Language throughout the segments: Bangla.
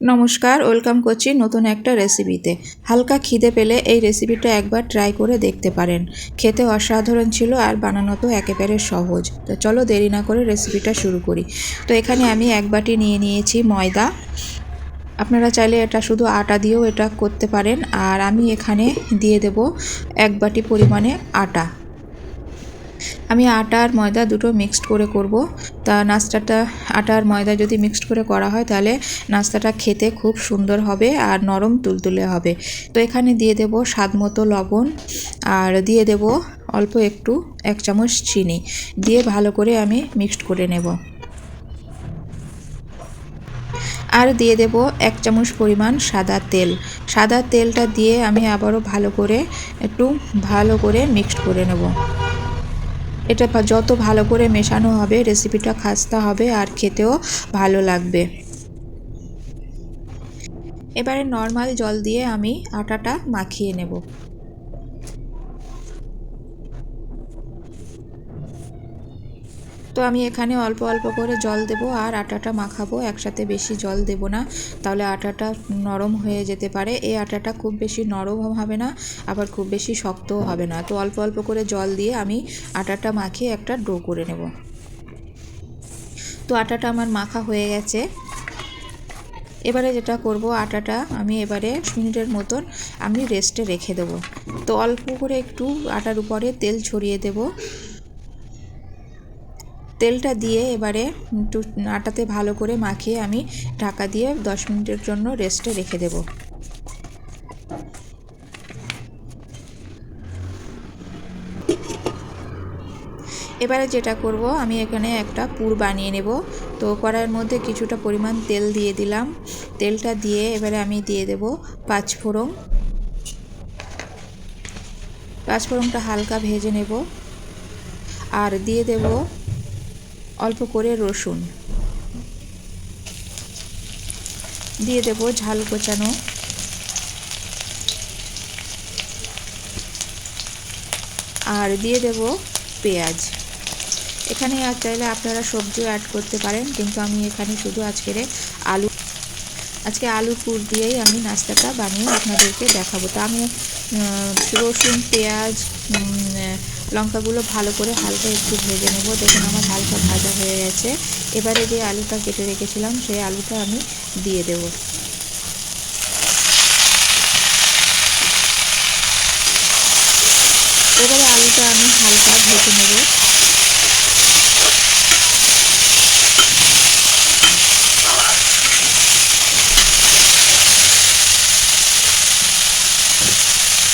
নমস্কার, ওয়েলকাম করছি নতুন একটা রেসিপিতে। হালকা খিদে পেলে এই রেসিপিটা একবার ট্রাই করে দেখতে পারেন। খেতে অসাধারণ ছিল আর বানানো তো একেবারে সহজ। তো চলো দেরি না করে রেসিপিটা শুরু করি। তো এখানে আমি এক বাটি নিয়ে নিয়েছি ময়দা। আপনারা চাইলে এটা শুধু আটা দিয়েও এটা করতে পারেন। আর আমি এখানে দিয়ে দেব এক বাটি পরিমাণে আটা। আমি আটা আর ময়দা দুটো মিক্সড করে করব। তা নাস্তাটা, আটা আর ময়দা যদি মিক্সড করে করা হয়, তাহলে নাস্তাটা খেতে খুব সুন্দর হবে আর নরম তুলতুলে হবে। তো এখানে দিয়ে দেব স্বাদ মতো লবণ আর দিয়ে দেব অল্প একটু, এক চামচ চিনি। দিয়ে ভালো করে আমি মিক্সড করে নেব। আর দিয়ে দেব এক চামচ পরিমাণ সাদা তেল। সাদা তেলটা দিয়ে আমি আবারও ভালো করে, একটু ভালো করে মিক্সড করে নেব। এটা যত ভালো করে মেশানো হবে রেসিপিটা খাস্তা হবে আর খেতেও ভালো লাগবে। এবারে নর্মাল জল দিয়ে আমি আটাটা মাখিয়ে নেব। তো আমি এখানে অল্প অল্প করে জল দেব আর আটাটা মাখাবো, একসাথে বেশি জল দেব না। তাহলে আটাটা নরম হয়ে যেতে পারে। এই আটাটা খুব বেশি নরম হবে না, আবার খুব বেশি শক্তও হবে না। তো অল্প অল্প করে জল দিয়ে আমি আটাটা মাখিয়ে একটা ডো করে নেব। তো আটাটা আমার মাখা হয়ে গেছে। এবারে যেটা করব, আটাটা আমি এবারে মিনিটের মতন আমি রেস্টে রেখে দেব। তো অল্প করে একটু আটার উপরে তেল ছড়িয়ে দেব। তেলটা দিয়ে এবারে একটু আটাতে ভালো করে মাখিয়ে আমি ঢাকা দিয়ে দশ মিনিটের জন্য রেস্টে রেখে দেব। এবারে যেটা করব, আমি এখানে একটা পুর বানিয়ে নেব। তো কড়াইয়ের মধ্যে কিছুটা পরিমাণ তেল দিয়ে দিলাম। তেলটা দিয়ে এবারে আমি দিয়ে দেব পাঁচফোড়ন। পাঁচফোড়নটা হালকা ভেজে নেব। আর দিয়ে দেব অল্প করে রসুন। দিয়ে দেব ঝাল কোচানো আর দিয়ে দেব পেঁয়াজ। এখানে আর চাইলে আপনারা সবজিও অ্যাড করতে পারেন, কিন্তু আমি এখানে শুধু আজকের আলু আজকে আলু পুর দিয়েই আমি নাস্তাটা বানিয়ে আপনাদেরকে দেখাবো। তো আমি রসুন, পেঁয়াজ লঙ্কাগুলো ভালো করে হালকা একটু ভেজে নেব। দেখুন আমার হালকা ভাজা হয়ে গেছে। এবারে যে আলুটা কেটে রেখেছিলাম, সেই আলুটা আমি দিয়ে দেব। এবারে আলুটা আমি হালকা ভেজে নেব।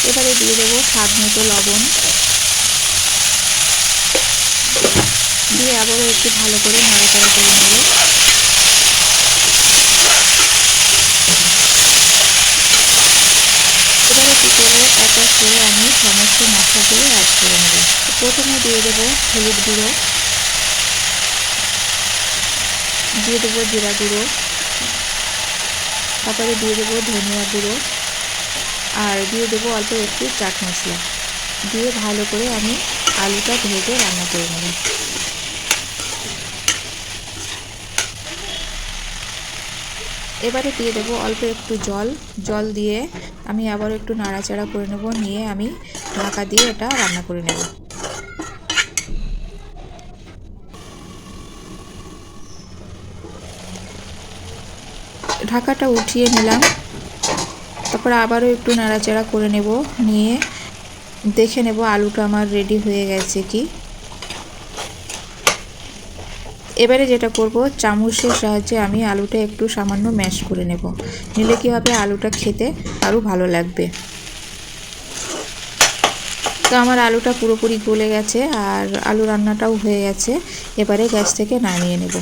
এবারে দিয়ে দেবো স্বাদ মতো লবণ। দিয়ে আবারও একটু ভালো করে নাড়াচাড়া করে নেব। এবারে কী করে এক এক করে আমি সমস্ত মশলাগুলো অ্যাড করে নেব। প্রথমে দিয়ে দেবো হলুদ গুঁড়ো, দিয়ে দেবো জিরা গুঁড়ো, তারপরে দিয়ে দেবো ধনিয়া গুঁড়ো, আর দিয়ে দেবো অল্প একটু চাট মশলা। দিয়ে ভালো করে আমি আলুটা ভেজে রান্না করে নেব। এবারে দিয়ে দেবো অল্প একটু জল। জল দিয়ে আমি আবার একটু নাড়াচাড়া করে নেব, নিয়ে আমি ঢাকা দিয়ে এটা রান্না করে নেব। ঢাকাটা উঠিয়ে নিলাম। তারপর আবারও একটু নাড়াচাড়া করে নেব, নিয়ে দেখে নেব আলুটা আমার রেডি হয়ে গেছে কি। এবারে যেটা করব, চামচের সাহায্যে আমি আলুটা একটু সামান্য ম্যাশ করে নেব। নিলে কী হবে, আলুটা খেতে আরও ভালো লাগবে। তো আমার আলুটা পুরোপুরি গলে গেছে আর আলু রান্নাটাও হয়ে গেছে। এবারে গ্যাস থেকে নামিয়ে নেব।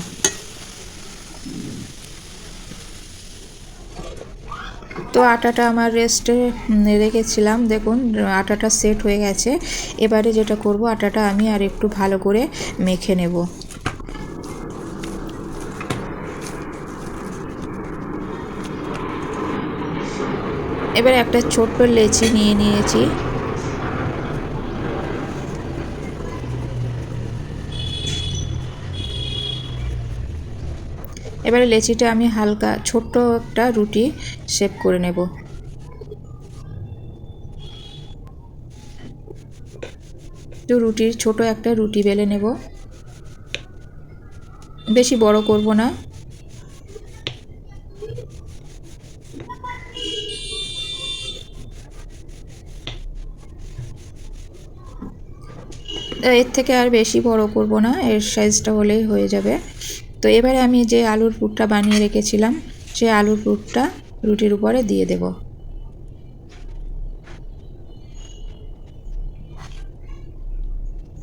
তো আটাটা আমার রেস্টে রেখেছিলাম। দেখুন, আটাটা সেট হয়ে গেছে। এবারে যেটা করব, আটাটা আমি আর একটু ভালো করে মেখে নেব। এবার একটা ছোট্ট লেচি নিয়ে নিয়েছি। এবারে লেচিটা আমি হালকা ছোট্ট একটা রুটি শেপ করে নেব। তো রুটির ছোট একটা রুটি বেলে নেব। বেশি বড় করব না। এর থেকে আর বেশি বড় করব না, এর সাইজটা হলেই হয়ে যাবে। তো এবারে আমি যে আলুর পুরটা বানিয়ে রেখেছিলাম সেই আলুর পুরটা রুটির উপরে দিয়ে দেব।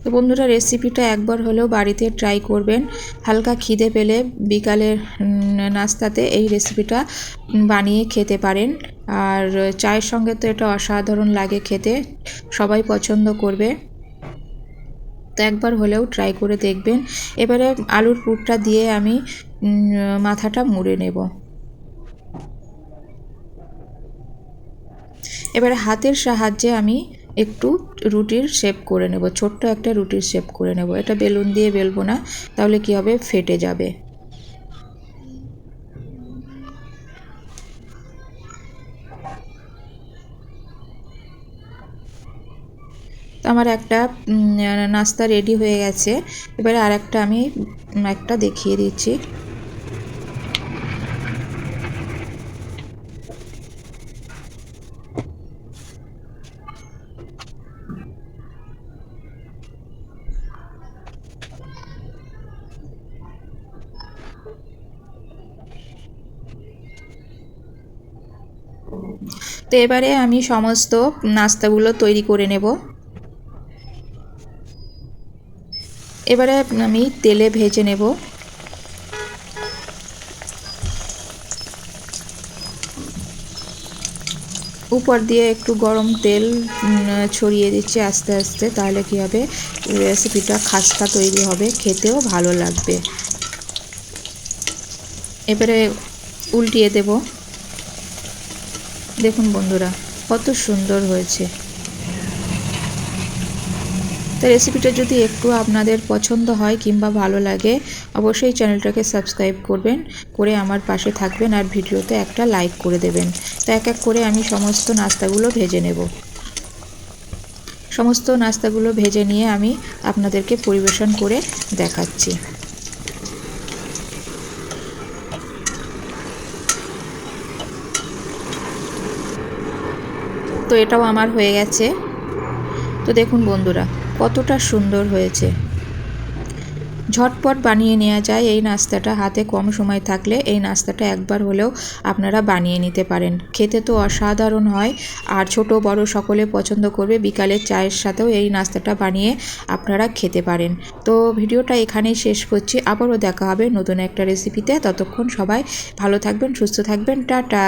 তো বন্ধুরা রেসিপিটা একবার হলেও বাড়িতে ট্রাই করবেন। হালকা খিদে পেলে বিকালের নাস্তাতে এই রেসিপিটা বানিয়ে খেতে পারেন। আর চায়ের সঙ্গে তো এটা অসাধারণ লাগে খেতে, সবাই পছন্দ করবে। তো একবার হলেও ট্রাই করে দেখবেন। এবারে আলুর পুরটা দিয়ে আমি মাথাটা মুড়ে নেব। এবারে হাতের সাহায্যে আমি একটু রুটির শেপ করে নেব। ছোট্ট একটা রুটির শেপ করে নেব। এটা বেলুন দিয়ে বেলবো না, তাহলে কি হবে? ফেটে যাবে। আমার একটা নাস্তা রেডি হয়ে গেছে। এবারে আর একটা আমি একটা দেখিয়ে দিচ্ছি। তো এবারে আমি সমস্ত নাস্তাগুলো তৈরি করে নেব। এবারে আমি তেলে ভেজে নেব। উপর দিয়ে একটু গরম তেল ছড়িয়ে দিচ্ছি আস্তে আস্তে, তাহলে কী হবে? রেসিপিটা খাস্তা তৈরি হবে, খেতেও ভালো লাগবে। এবারে উল্টিয়ে দেব। দেখুন বন্ধুরা, কত সুন্দর হয়েছে। তো রেসিপিটা যদি একটু আপনাদের পছন্দ হয় কিংবা ভালো লাগে, অবশ্যই চ্যানেলটাকে সাবস্ক্রাইব করবেন, করে আমার পাশে থাকবেন আর ভিডিওতে একটা লাইক করে দেবেন। তো এক এক করে আমি সমস্ত নাস্তাগুলো ভেজে নেব। সমস্ত নাস্তাগুলো ভেজে নিয়ে আমি আপনাদেরকে পরিবেশন করে দেখাচ্ছি। তো এটাও আমার হয়ে গেছে। তো দেখুন বন্ধুরা কতটা সুন্দর হয়েছে। ঝটপট বানিয়ে নেওয়া যায় এই নাস্তাটা। হাতে কম সময় থাকলে এই নাস্তাটা একবার হলেও আপনারা বানিয়ে নিতে পারেন। খেতে তো অসাধারণ হয়। আর ছোট, বড় সকলে পছন্দ করবে। বিকালের চায়ের সাথেও এই নাস্তাটা বানিয়ে আপনারা খেতে পারেন। তো ভিডিওটা এখানেই শেষ করছি। আবারও দেখা হবে নতুন একটা রেসিপিতে ততক্ষণ সবাই ভালো থাকবেন, সুস্থ থাকবেন। টাটা!